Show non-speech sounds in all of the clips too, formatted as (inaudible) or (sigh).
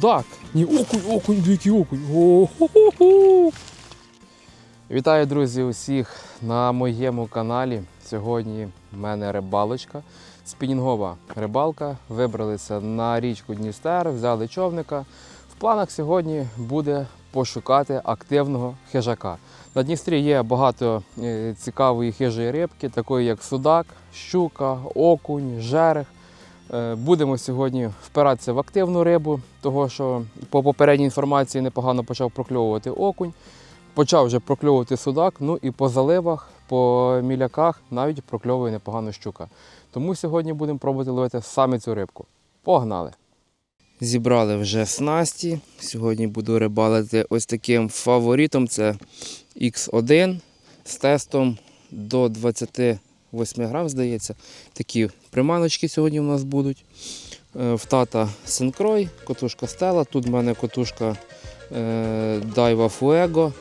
судак. Ні, окунь, окунь, який окунь. О-хо-хо-хо. Вітаю, друзі, усіх на моєму каналі. Сьогодні в мене рибалочка. Спінінгова рибалка. Вибралися на річку Дністер, взяли човника. В планах сьогодні буде пошукати активного хижака. На Дністрі є багато е, цікавої хижої рибки, такої як судак, щука, окунь, жерех. Е, Будемо сьогодні впиратися в активну рибу, того що по попередній інформації непогано почав прокльовувати окунь, почав вже прокльовувати судак, ну і по заливах, по міляках навіть прокльовує непогано щука. Тому сьогодні будемо пробувати ловити саме цю рибку. Погнали! Зібрали вже снасті. Сьогодні буду рибалити ось таким фаворитом. Це X1 з тестом до 28 грам, здається. Такі приманочки сьогодні у нас будуть. Е, В тата синкрой, котушка стела. Тут в мене котушка е, Daiwa Fuego.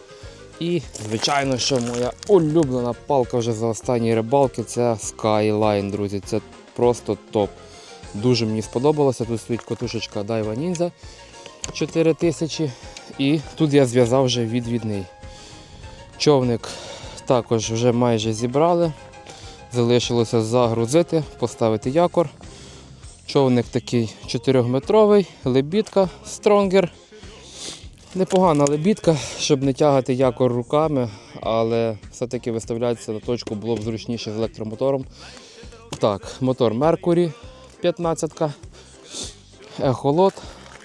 І, звичайно, що моя улюблена палка вже за останні рибалки це Skyline, друзі. Це просто топ. Дуже мені сподобалося. Тут стоїть котушечка Daiwa Ninja 4000. І тут я зв'язав вже відвідний. Човник також вже майже зібрали. Залишилося загрузити, поставити якор. Човник такий 4-метровий, лебідка Stronger. Непогана лебідка, щоб не тягати якор руками, але все-таки виставлятися на точку було б зручніше з електромотором. Так, мотор Mercury 15. Ехолот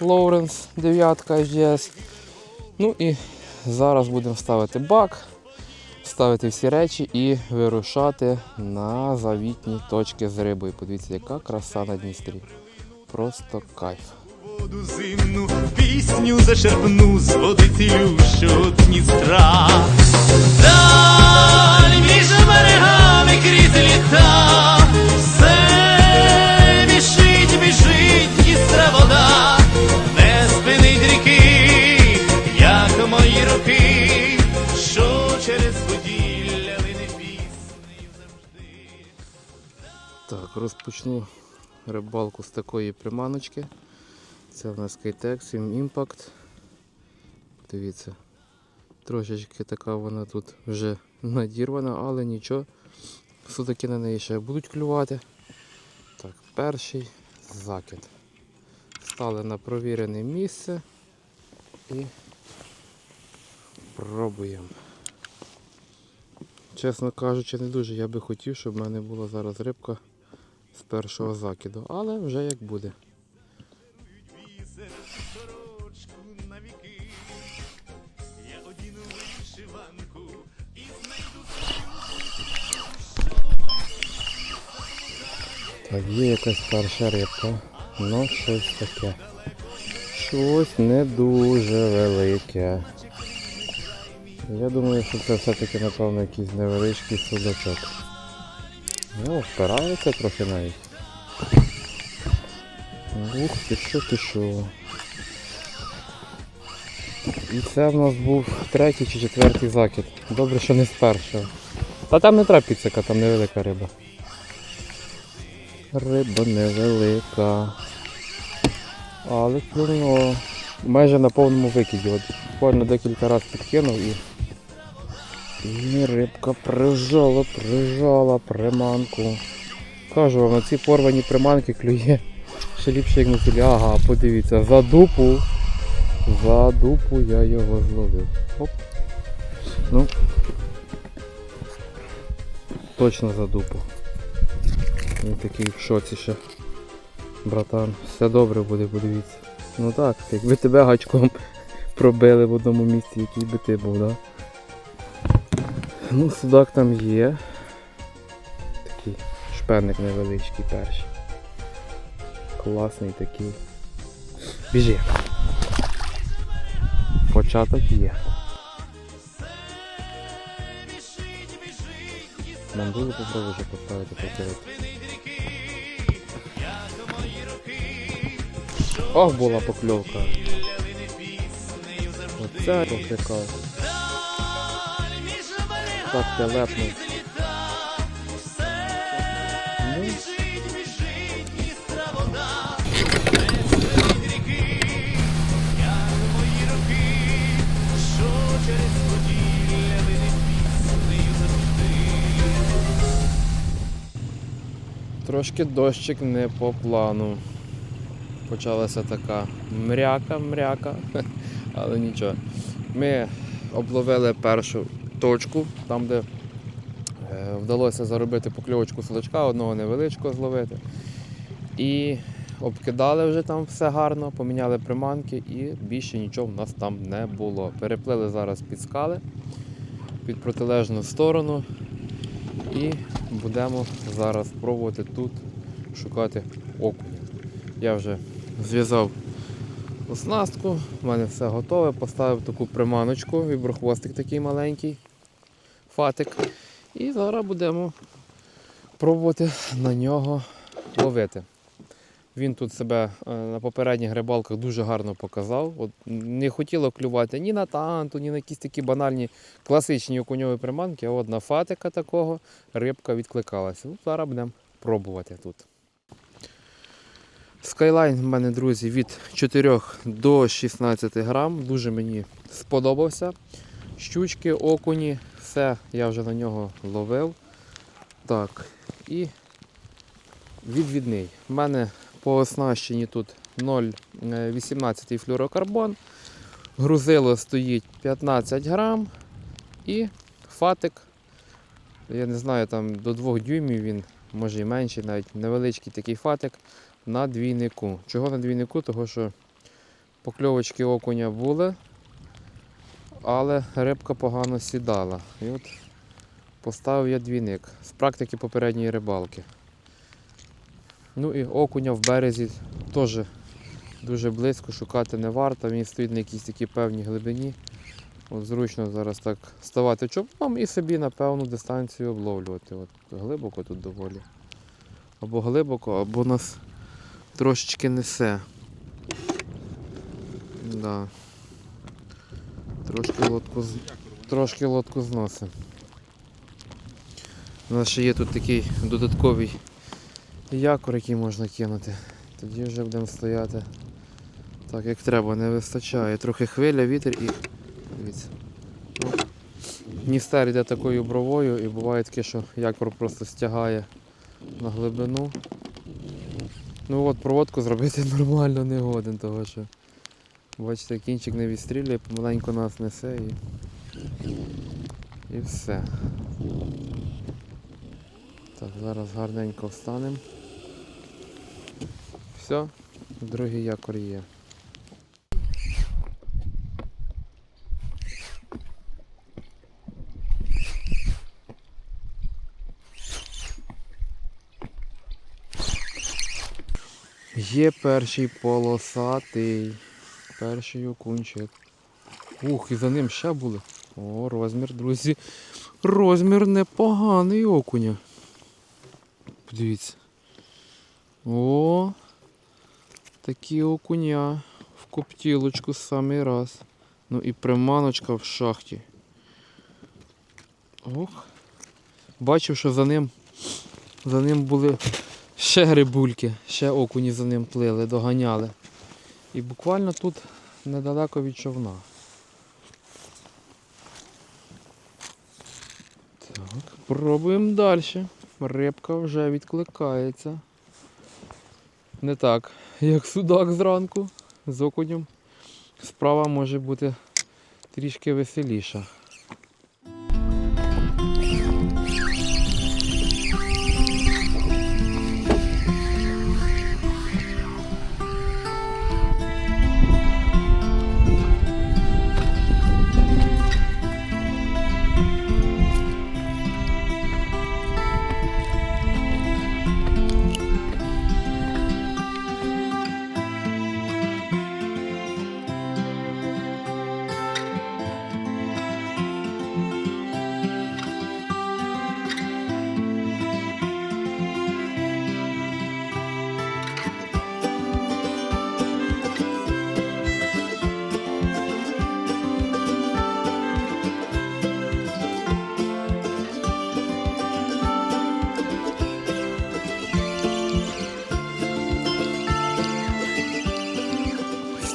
Lawrence 9 FGS. Ну і зараз будемо ставити бак, ставити всі речі і вирушати на завітні точки з рибою. Подивіться, яка краса на Дністрі. Просто кайф. Воду зимну, пісню зачерпну з води цілющого Дністра. Розпочну рибалку з такої приманочки. Це в нас Кейтекс Impact. Дивіться, трошечки така вона тут вже надірвана, але нічого. Судаки на неї ще будуть клювати. Так, перший закид. Стали на провірене місце і пробуємо. Чесно кажучи, не дуже я би хотів, щоб в мене була зараз рибка з першого закиду, але вже як буде. Так, є якась перша рибка. Ну, щось таке. Щось не дуже велике. Я думаю, що це все-таки, напевно, якийсь невеличкий судачок. Ну, впирається трохи навіть. Ух, ти ти що. І це в нас був третій чи четвертий закид. Добре, що не з першого. Та там не треба підсика, там невелика риба. Риба невелика. Але клюнуло майже на повному викиді. От буквально декілька разів підкинув і. І рибка прижала, прижала приманку. Кажу вам, ці порвані приманки клює ще ліпше, як на цілі. Ага, подивіться, за дупу. За дупу я його зловив. Оп. Ну. Точно за дупу. Він такий в шоці ще. Братан, все добре буде, подивіться. Ну так, якби тебе гачком (laughs) пробили в одному місці, який би ти був, да? Ну, судак там є. Такий шперник невеличкий перший. Класний такий. Біжи. Початок є. Нам дуже вже поставити поперед. Ох, була покльовка. Оце покликав так телепнув. Трошки дощик не по плану. Почалася така мряка-мряка, (laughs) але нічого. Ми обловили першу точку, там, де е, вдалося заробити покльовочку судачка, одного невеличкого зловити. І обкидали вже там все гарно, поміняли приманки і більше нічого в нас там не було. Переплили зараз під скали, під протилежну сторону. І будемо зараз пробувати тут шукати окуня. Я вже зв'язав оснастку, в мене все готове, поставив таку приманочку, віброхвостик такий маленький, фатик. І зараз будемо пробувати на нього ловити. Він тут себе е, на попередніх рибалках дуже гарно показав. От не хотіло клювати ні на танту, ні на якісь такі банальні класичні окуньові приманки, а от на фатика такого рибка відкликалася. Ну, зараз будемо пробувати тут. Скайлайн в мене, друзі, від 4 до 16 грам. Дуже мені сподобався. Щучки, окуні, все, я вже на нього ловив. Так, і відвідний. У мене по оснащенні тут 0,18 флюрокарбон. Грузило стоїть 15 грам і фатик. Я не знаю, там до 2 дюймів він, може і менший, навіть невеличкий такий фатик на двійнику. Чого на двійнику? Того що покльовочки окуня були, але рибка погано сідала. І от поставив я двійник з практики попередньої рибалки. Ну і окуня в березі теж дуже близько шукати не варто, він стоїть на якійсь такій певній глибині. От зручно зараз так ставати човном і собі на певну дистанцію обловлювати. От глибоко тут доволі. Або глибоко, або нас трошечки несе. Да. Трошки лодку, трошки лодку зносить. У нас ще є тут такий додатковий якор, який можна кинути. Тоді вже будемо стояти так, як треба, не вистачає. Трохи хвиля, вітер і. Дивіться. Ну, Дністер йде такою бровою і буває таке, що якор просто стягає на глибину. Ну от проводку зробити (laughs) нормально не годен, того що бачите, кінчик не відстрілює, помаленьку нас несе і, і все. Так, зараз гарненько встанемо. Все, другий якор є. Є перший полосатий. Перший окунчик. Ух, і за ним ще були. О, розмір, друзі. Розмір непоганий окуня. Подивіться. О, такі окуня в коптілочку самий раз. Ну і приманочка в шахті. Ох. Бачив, що за ним за ним були ще грибульки, ще окуні за ним плили, доганяли. І буквально тут недалеко від човна. Так, пробуємо далі. Рибка вже відкликається. Не так, як судак зранку з окунем. Справа може бути трішки веселіша.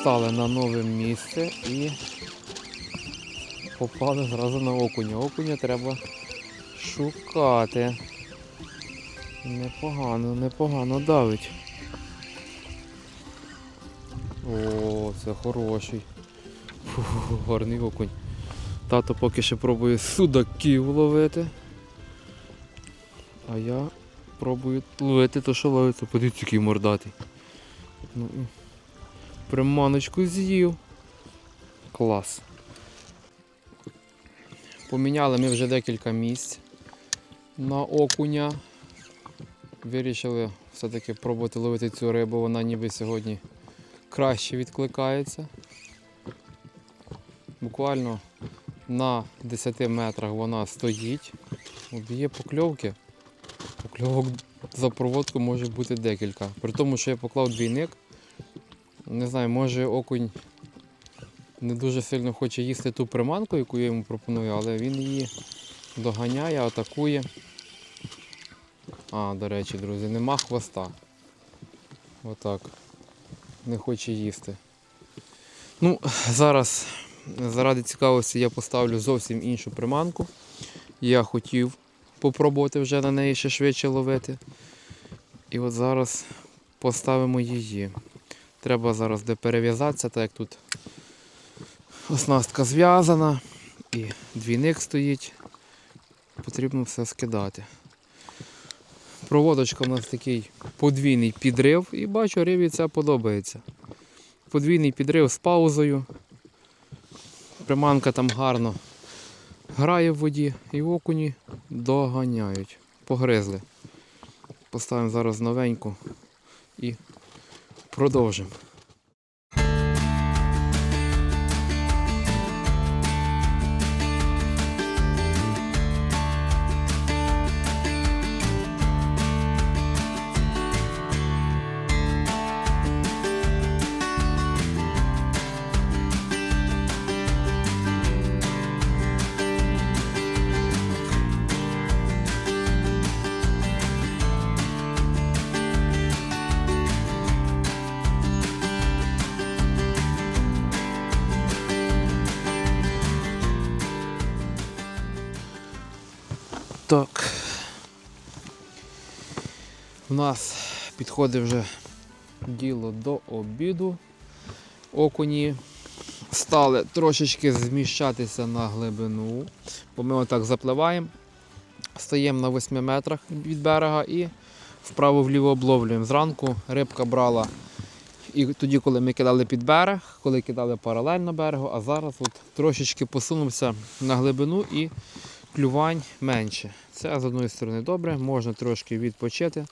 Стали на нове місце і попали зразу на окуня. Окуня треба шукати. Непогано, непогано давить. О, це хороший. Фу, гарний окунь. Тато поки ще пробує судаків ловити. А я пробую ловити то, що ловиться. Подивіться, який мордатий. Ну, приманочку з'їв. Клас. Поміняли ми вже декілька місць на окуня. Вирішили все-таки пробувати ловити цю рибу, вона ніби сьогодні краще відкликається. Буквально на 10 метрах вона стоїть. От є покльовки. Покльовок за проводку може бути декілька. При тому, що я поклав двійник. Не знаю, може окунь не дуже сильно хоче їсти ту приманку, яку я йому пропоную, але він її доганяє, атакує. А, до речі, друзі, нема хвоста. Отак. Не хоче їсти. Ну, зараз, заради цікавості, я поставлю зовсім іншу приманку. Я хотів попробувати вже на неї ще швидше ловити. І от зараз поставимо її. Треба зараз де перев'язатися, так як тут оснастка зв'язана і двійник стоїть. Потрібно все скидати. Проводочка у нас такий подвійний підрив і бачу, рибі це подобається. Подвійний підрив з паузою. Приманка там гарно грає в воді і окуні доганяють. Погризли. Поставимо зараз новеньку продовжимо. У нас підходить вже діло до обіду. Окуні стали трошечки зміщатися на глибину, бо ми отак запливаємо, стаємо на 8 метрах від берега і вправо-вліво обловлюємо. Зранку рибка брала і тоді, коли ми кидали під берег, коли кидали паралельно берегу, а зараз от трошечки посунувся на глибину і клювань менше. Це з одної сторони добре, можна трошки відпочити.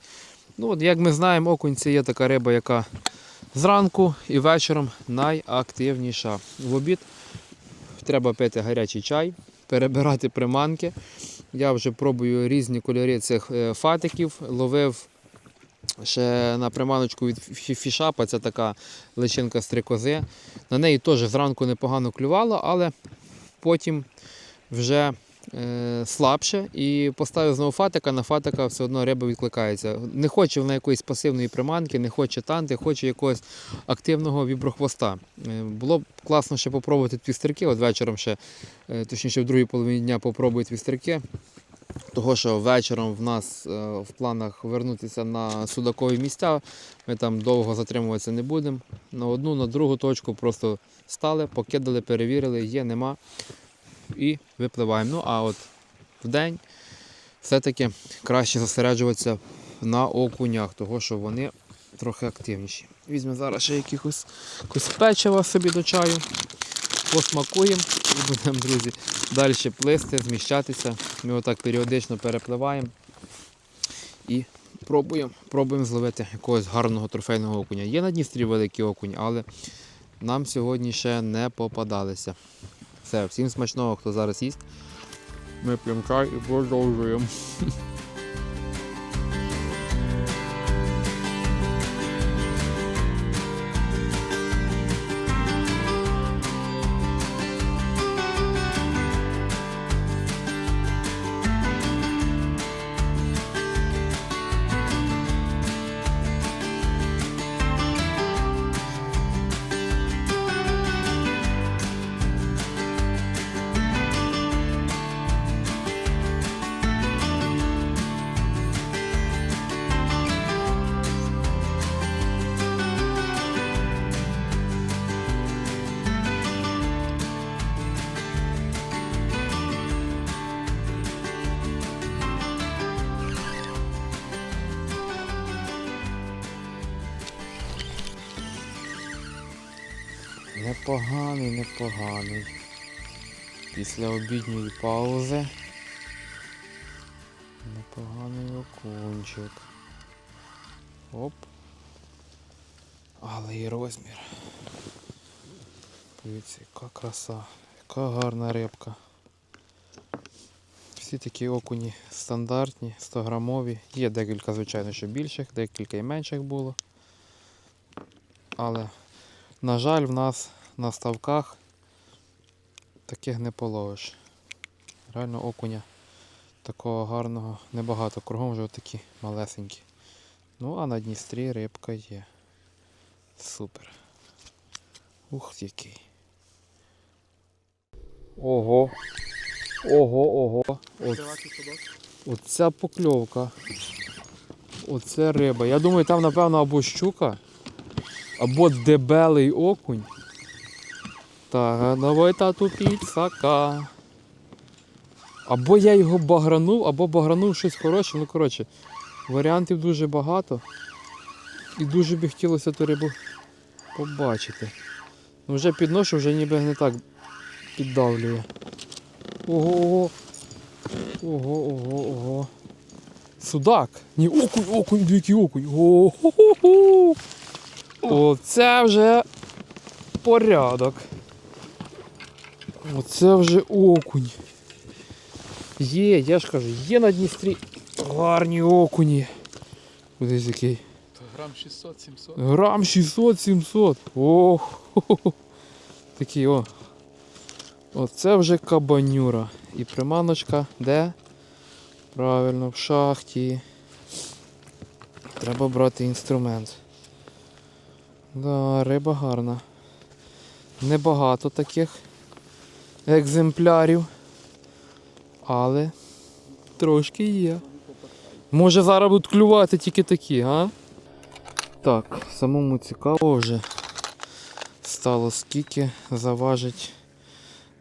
Ну, от, Як ми знаємо, окунь це є така риба, яка зранку і вечором найактивніша. В обід треба пити гарячий чай, перебирати приманки. Я вже пробую різні кольори цих е, фатиків. Ловив ще на приманочку від фішапа, це така личинка стрикози. На неї теж зранку непогано клювало, але потім вже слабше і поставив знову фатика, на фатика все одно риба відкликається. Не хоче вона якоїсь пасивної приманки, не хоче танти, хоче якогось активного віброхвоста. Е, було б класно ще попробувати твістерки, от вечором ще, е, точніше в другій половині дня попробую твістерки. Того, що вечором в нас е, в планах вернутися на судакові місця, ми там довго затримуватися не будемо. На одну, на другу точку просто стали, покидали, перевірили, є, нема. І випливаємо. Ну а от в день все-таки краще зосереджуватися на окунях, того що вони трохи активніші. Візьмемо зараз ще якихось, печива собі до чаю, посмакуємо і будемо, друзі, далі плисти, зміщатися. Ми отак періодично перепливаємо і пробуємо, пробуємо зловити якогось гарного трофейного окуня. Є на Дністрі великий окунь, але нам сьогодні ще не попадалися. Все, всім смачного, хто зараз їсть. Ми п'ємо чай і продовжуємо. (laughs) Непоганий, непоганий. Після обідньої паузи. Непоганий окунчик. Оп. Але і розмір. Дивіться, яка краса, яка гарна рибка. Всі такі окуні стандартні, 100 грамові. Є декілька, звичайно, що більших, декілька і менших було. Але, на жаль, в нас на ставках таких не половиш. Реально окуня такого гарного небагато. Кругом вже такі малесенькі. Ну, а на Дністрі рибка є. Супер. Ух, який. Ого. Ого, ого. Оця покльовка. Оце риба. Я думаю, там, напевно, або щука, або дебелий окунь. Так, давай тату підсака. Або я його багранув, або багранув щось хороше. Ну, коротше, варіантів дуже багато. І дуже би хотілося ту рибу побачити. Ну, вже підношу, вже ніби не так піддавлює. Ого, ого. Ого, ого, ого. Судак. Ні, окунь, окунь, дикий окунь. Ого-го-го. Оце вже порядок. Оце вже окунь. Є, я ж кажу, є на Дністрі гарні окуні. Кудись який. Грам 600-700. Грам 600-700. Ох. Такий о. Оце вже кабанюра. І приманочка де? Правильно, в шахті. Треба брати інструмент. Да, риба гарна. Небагато таких екземплярів. Але трошки є. Може зараз будуть клювати тільки такі, а? Так, самому цікаво вже стало скільки заважить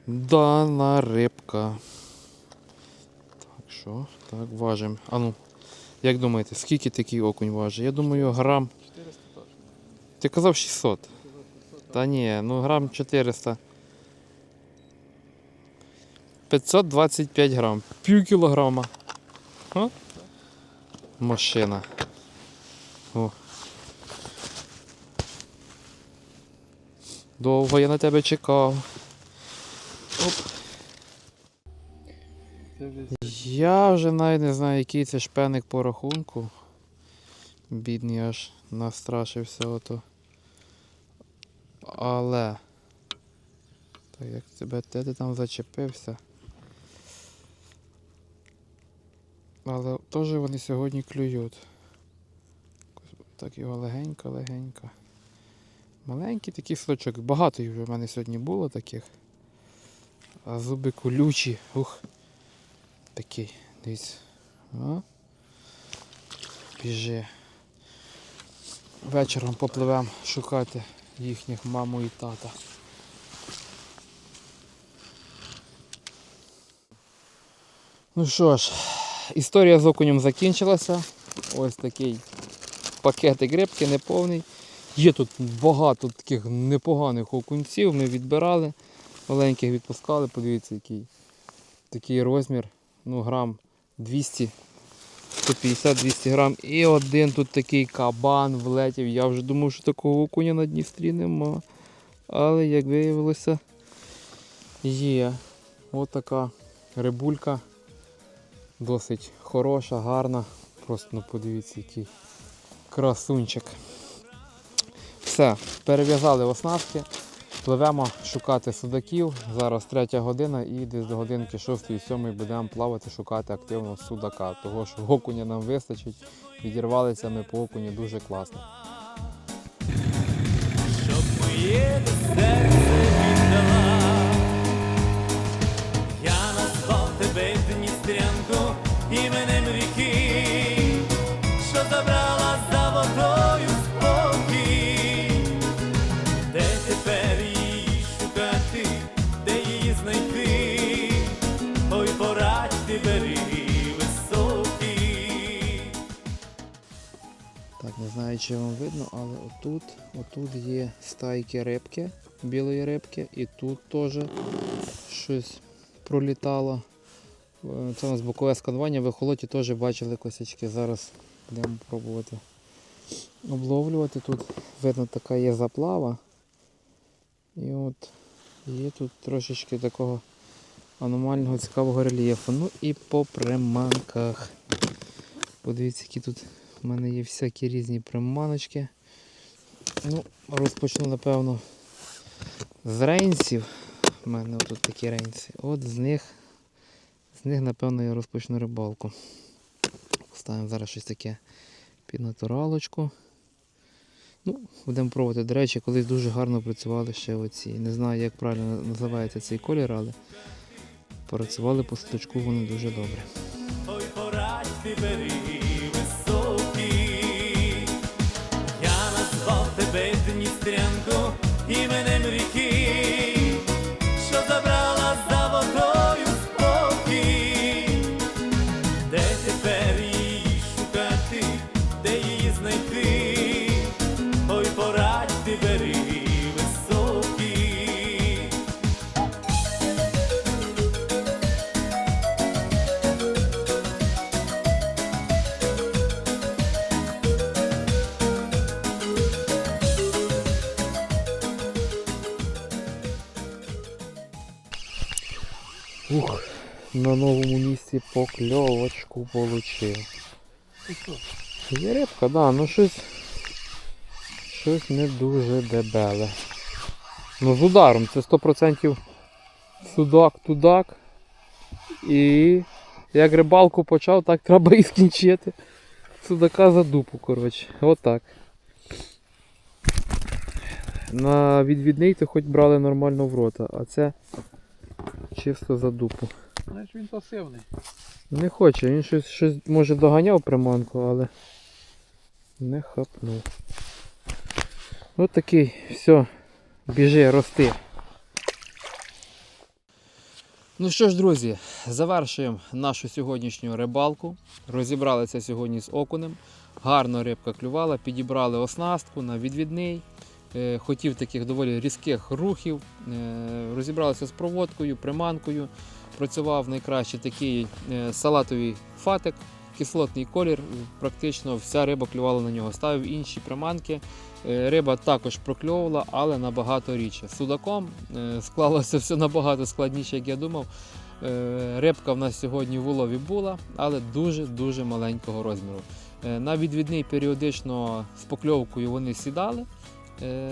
дана рибка. Так, що? Так, важимо. А ну, як думаєте, скільки такий окунь важить? Я думаю, грам. 400 точно. Ти казав 600. Та ні, ну грам 400. 525 грам. Пів кілограма. Ха? Машина. О. Довго я на тебе чекав. Оп. Я вже навіть не знаю, який це шпеник по рахунку. Бідний аж настрашився ото. Але. Так як тебе де ти там зачепився. Але теж вони сьогодні клюють. Так його легенько, легенько. Маленький такий сочок. Багато їх вже в мене сьогодні було таких. А зуби колючі. Ух. Такий. Дивіться. О. Біжи. Вечором попливемо шукати їхніх маму і тата. Ну що ж, історія з окунем закінчилася. Ось такий пакетик рибки неповний. Є тут багато таких непоганих окунців, ми відбирали, маленьких відпускали, подивіться, який такий розмір, ну грам 200, 150-200 грам. І один тут такий кабан влетів. Я вже думав, що такого окуня на Дністрі нема. Але як виявилося, є. Ось така рибулька. Досить хороша, гарна. Просто ну подивіться, який красунчик. Все, перев'язали оснастки. Пливемо шукати судаків. Зараз третя година і десь до годинки 6-7 будемо плавати, шукати активно судака. Того що окуня нам вистачить. Відірвалися ми по окуні дуже класно. щоб моє серце віддала. Я назвав тебе Дністрянку іменем ріки, знаю, чи вам видно, але отут, отут є стайки рибки. білої рибки, і тут теж щось пролітало. Е, Це у нас бокове сканування, в ехолоті теж бачили косячки. Зараз будемо пробувати обловлювати. Тут видно така є заплава. І от є тут трошечки такого аномального цікавого рельєфу. Ну і по приманках. Подивіться, які тут в мене є всякі різні приманочки. Ну, розпочну, напевно, з рейнсів. У мене тут такі рейнси. От з них, з них, напевно, я розпочну рибалку. Поставимо зараз щось таке під натуралочку. Ну, будемо пробувати. До речі, колись дуже гарно працювали ще оці. Не знаю, як правильно називається цей колір, але працювали по сточку вони дуже добре. Ух, на новому місці покльовочку получив. Є рибка, да, ну щось. Щось не дуже дебеле. Ну з ударом, це 100% судак, тудак. І як рибалку почав, так треба і скінчити. Судака за дупу, коротше. Отак. На відвідний то хоч брали нормально в рота, а це чисто за дупу. Знаєш, він пасивний. Не хоче, він щось, щось може доганяв приманку, але не хапнув. От такий, все, біжи, рости. Ну що ж, друзі, завершуємо нашу сьогоднішню рибалку. Розібралися сьогодні з окунем. Гарно рибка клювала, підібрали оснастку на відвідний. Е, Хотів таких доволі різких рухів. Е, Розібралися з проводкою, приманкою. Працював найкраще такий е, салатовий фатик, кислотний колір. Практично вся риба клювала на нього. Ставив інші приманки. Риба також прокльовувала, але набагато рідше. Судаком склалося все набагато складніше, як я думав. Рибка в нас сьогодні в улові була, але дуже-дуже маленького розміру. На відвідний періодично з покльовкою вони сідали. Е,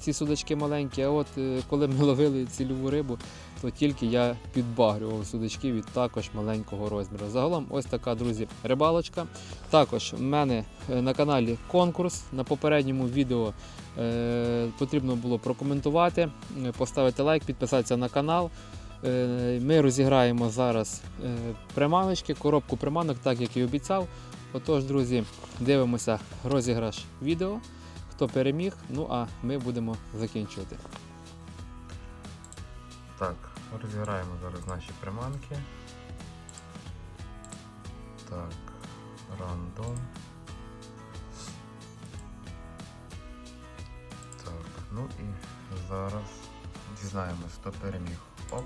Ці судачки маленькі, а от е, коли ми (laughs) ловили цільову рибу, то тільки я підбагрював судачків від також маленького розміру. Загалом, ось така, друзі, рибалочка. Також в мене е, на каналі конкурс. На попередньому відео потрібно було прокоментувати, поставити лайк, підписатися на канал. Ми розіграємо зараз приманочки, коробку приманок, так як і обіцяв. Отож, друзі, дивимося розіграш відео. Хто переміг, ну а ми будемо закінчувати. Так, розіграємо зараз наші приманки. Так, рандом. Так, ну і зараз дізнаємось, хто переміг. Оп.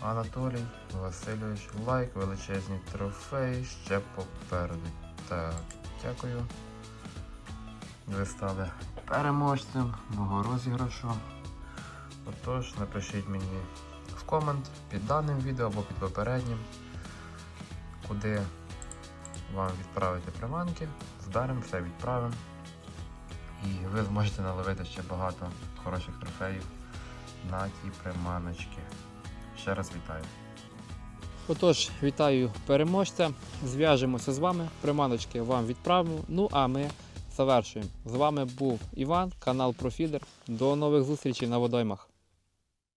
Анатолій Васильович, лайк, величезні трофеї, ще попереду. Так, дякую. Ви стали переможцем мого розіграшу. Отож, напишіть мені в комент під даним відео або під попереднім, куди вам відправити приманки. Здаримо, все відправимо. І ви зможете наловити ще багато хороших трофеїв на ті приманочки. Ще раз вітаю. Отож, вітаю переможця. Зв'яжемося з вами. Приманочки вам відправимо. Ну а ми завершуємо. З вами був Іван, канал Профідер. До нових зустрічей на водоймах.